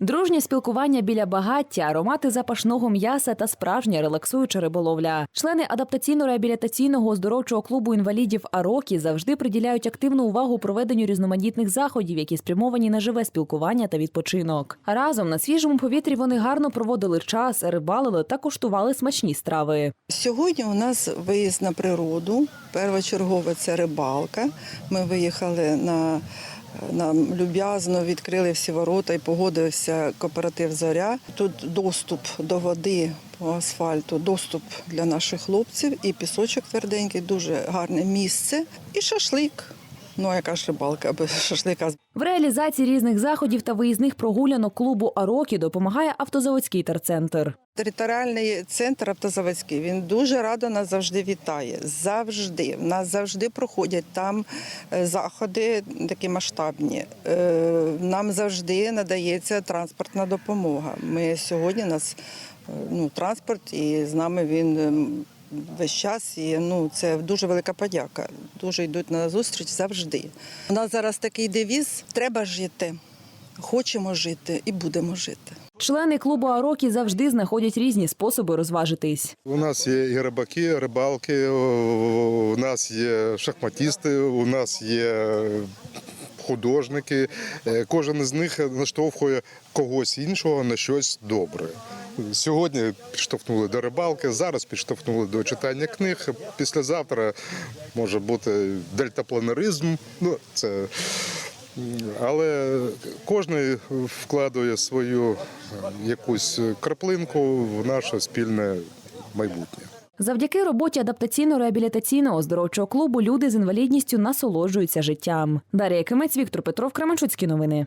Дружнє спілкування біля багаття, аромати запашного м'яса та справжня релаксуюча риболовля. Члени адаптаційно-реабілітаційного оздоровчого клубу інвалідів Арокі завжди приділяють активну увагу проведенню різноманітних заходів, які спрямовані на живе спілкування та відпочинок. Разом на свіжому повітрі вони гарно проводили час, рибалили та куштували смачні страви. Сьогодні у нас виїзд на природу. Першочергове це рибалка. Ми виїхали на нам люб'язно відкрили всі ворота і погодився кооператив Зоря. Тут доступ до води по асфальту, доступ для наших хлопців і пісочок тверденький, дуже гарне місце. І шашлик. Ну, а яка ж рибалка без шашлика? В реалізації різних заходів та виїзних прогулянок клубу Арокі допомагає автозаводський терцентр. Територіальний центр автозаводський він дуже радо нас завжди вітає. Завжди в нас завжди проходять там е, заходи такі масштабні. Е, Нам завжди надається транспортна допомога. Ми сьогодні у нас е, ну, транспорт, і з нами він. Весь час і ну це дуже велика подяка. Дуже йдуть на зустріч завжди. У нас зараз такий девіз: треба жити, хочемо жити і будемо жити. Члени клубу Арокі завжди знаходять різні способи розважитись. У нас є і рибаки, рибалки, у нас є шахматісти, у нас є художники. Е, Кожен із них наштовхує когось іншого на щось добре. Сьогодні підштовхнули до рибалки, зараз підштовхнули до читання книг. Післязавтра може бути дельтапланеризм. Ну, це але кожен вкладує свою якусь краплинку в наше спільне майбутнє. Завдяки роботі адаптаційно-реабілітаційного оздоровчого клубу люди з інвалідністю насолоджуються життям. Дар'я Кимець, Віктор Петров, Кременчуцькі новини.